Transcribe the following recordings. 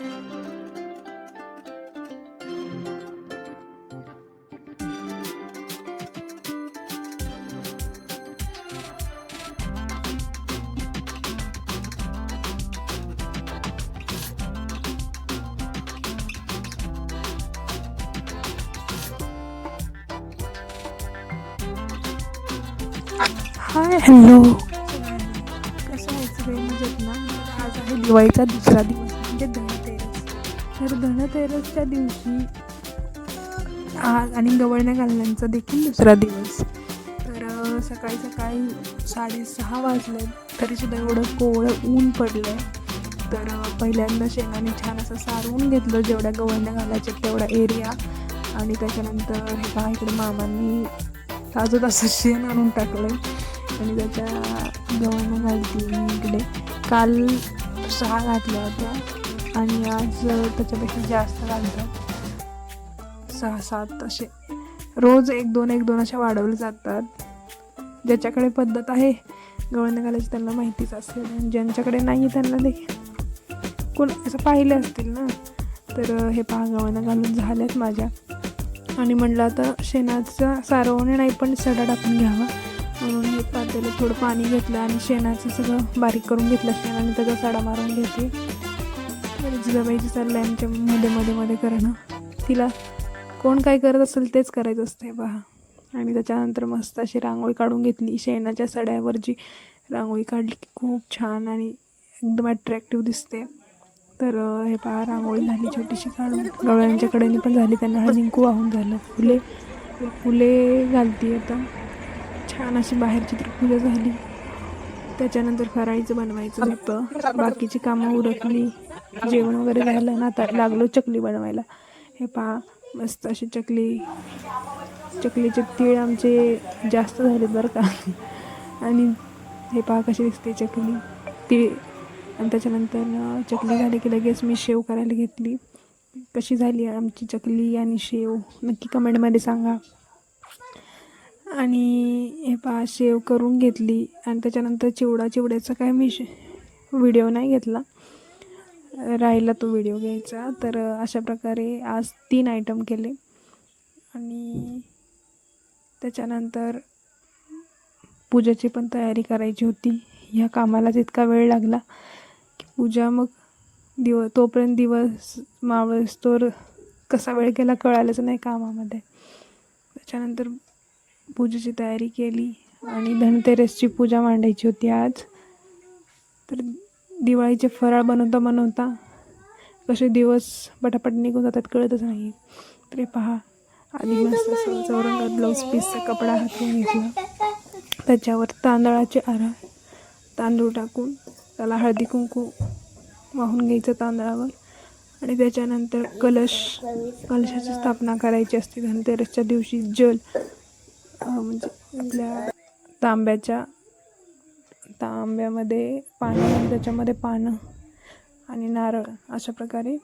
Hi hello कसं आहे सगळे मजेत ना आज आहे दिवाळीचा तर धनतेरसच्या दिवशी आज आणि गवळण्या घालण्याचा देखील दुसरा दिवस. तर सकाळी सकाळी साडेसहा वाजले तरीसुद्धा एवढं कोवळं ऊन पडलं तर पहिल्यांदा शेंगाने छान असं सारवून घेतलं जेवढ्या गवळण्या घालायच्या तेवढा एरिया आणि त्याच्यानंतर हे पहा इकडे मामांनी ताजं ताजं शेण आणून टाकलं आणि त्याच्या गवळण्या घालतील इकडे काल सहा घातल्या होत्या आणि आज त्याच्यापेक्षा जास्त घालतात. सहा सात असे. रोज एक दोन एक दोन अशा वाढवले जातात. ज्याच्याकडे पद्धत आहे गवळण घालायची त्यांना माहितीच असेल. आणि ज्यांच्याकडे नाही त्यांना देखील कोण असं पाहिले असतील ना? तर हे पहा गव्हाणं घालून झाल्यात माझ्या. आणि म्हणलं आता शेणाचा सारवणे नाही पण सडा टाकून घ्यावा. म्हणून हे पातेलं थोडं पाणी घेतलं आणि शेणाचं सगळं बारीक करून घेतलं. शेण आणि त्याचा सडा मारून घेते तर जिजाबाईची चाललं आहे आमच्या मध्ये मध्ये मध्ये करणं. तिला कोण काय करत असेल तेच करायचं असते पहा आणि त्याच्यानंतर मस्त अशी रांगोळी काढून घेतली. शेणाच्या सड्यावर जी रांगोळी काढली की खूप छान आणि एकदम अट्रॅक्टिव्ह दिसते. तर हे पहा रांगोळी झाली छोटीशी काढून. गवळ्यांच्याकडे पण झाली. त्यांना हळदी वाहून झालं. फुले फुले घालती आता. छान अशी बाहेरची तर फुलं झाली. त्याच्यानंतर फराळीचं बनवायचं होतं. बाकीची कामं उरकली जेवण वगैरे झालं ना आता लागलो चकली बनवायला. हे पहा मस्त अशी चकली. चकलीचे तीळ आमचे जास्त झाले बरं का. आणि हे पहा कशी दिसते चकली. तीळ. आणि त्याच्यानंतर चकली झाली की लगेच मी शेव करायला घेतली. कशी झाली आमची चकली आणि शेव? नक्की कमेंटमध्ये सांगा. आणि हे पहा शेव करून घेतली. आणि त्याच्यानंतर चिवडा चिवड्याचा काय मी व्हिडिओ नाही घेतला. राहिला तो व्हिडिओ घ्यायचा. तर अशा प्रकारे आज तीन आयटम केले. आणि त्याच्यानंतर पूजेची पण तयारी करायची होती. ह्या कामालाच इतका वेळ लागला की पूजा मग दिव तोपर्यंत दिवस मावळस तोर कसा वेळ गेला कळालंच नाही कामामध्ये. त्याच्यानंतर पूजेची तयारी केली आणि धनतेरसची पूजा मांडायची होती आज. तर दिवाळीचे फराळ बनवता बनवता कसे दिवस पटापट निघून जातात कळतच नाही. तर पहा आधी मस्त असं चौरंगात ब्लाऊज पीसचा कपडा हातून घेतला. त्याच्यावर तांदळाचे आरा तांदूळ टाकून त्याला हळदी कुंकू वाहून घ्यायचं तांदळावर आणि त्याच्यानंतर कलश कलशाची स्थापना करायची असते. धनतेरसच्या दिवशी जल म्हणजे आपल्या तांब्याच्या तांब्यामध्ये पाणी आणि त्याच्यामध्ये पानं आणि नारळ अशा प्रकारे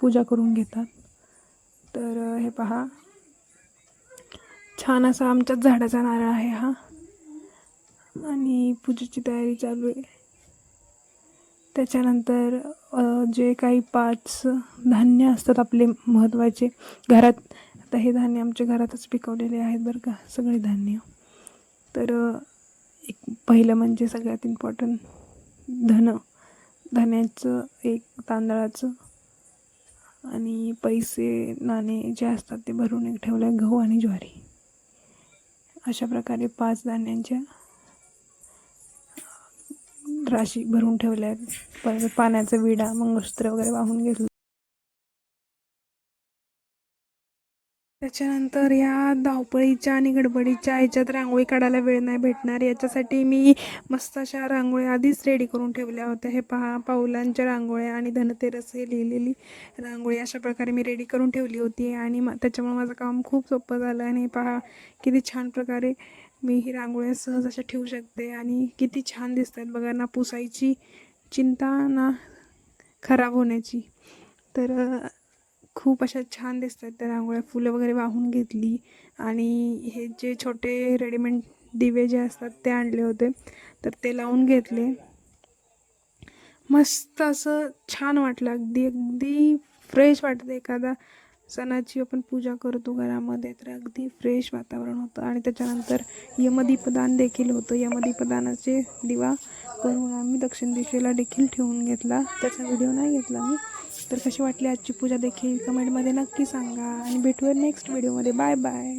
पूजा करून घेतात. तर हे पहा. छान असा आमच्याच झाडाचा नारळ आहे हा. आणि पूजेची तयारी चालू आहे. त्याच्यानंतर जे काही पाच धान्य असतात आपले महत्त्वाचे घरात आता हे धान्य आमच्या घरातच पिकवलेले आहेत बरं का सगळे धान्य. तर एक पहिलं म्हणजे सगळ्यात इम्पॉर्टंट धन धान्याचं एक तांदळाचं आणि पैसे नाणे जे असतात ते भरून एक ठेवलं आहे गहू आणि ज्वारी. अशा प्रकारे पाच धान्यांच्या राशी भरून ठेवल्या परत पाण्याचा विडा मंगळसूत्र वगैरे वाहून घेतलं. त्याच्यानंतर या धावपळीच्या आणि गडबडीच्या ह्याच्यात रांगोळी काढायला वेळ नाही भेटणार. याच्यासाठी मी मस्त अशा रांगोळ्या आधीच रेडी करून ठेवल्या होत्या. हे पहा पाऊलांच्या रांगोळ्या आणि धनतेरस हे लिहिलेली रांगोळी अशा प्रकारे मी रेडी करून ठेवली होती आणि म त्याच्यामुळे माझं काम खूप सोपं झालं आणि पहा किती छान प्रकारे मी ही रांगोळ्या सहज अशा ठेवू शकते आणि किती छान दिसतात बघा ना पुसायची चिंता ना खराब होण्याची. तर खूप अशा छान दिसतात. त्या रांगोळ्या फुलं वगैरे वाहून घेतली आणि हे जे छोटे रेडीमेड दिवे जे असतात ते आणले होते. तर ते लावून घेतले. मस्त असं छान वाटलं. अगदी अगदी फ्रेश वाटतं. एखादा सणाची आपण पूजा करतो घरामध्ये तर अगदी फ्रेश वातावरण होतं. आणि त्याच्यानंतर यमदीपदान देखील होतं. यमदीपदानाचे दिवा करून आम्ही दक्षिण दिशेला देखील ठेवून घेतला. त्याचा व्हिडिओ नाही घेतला मी. तर कशी वाटली आजची पूजा देखील? कमेंटमध्ये नक्की सांगा. आणि भेटूया नेक्स्ट व्हिडिओमध्ये बाय बाय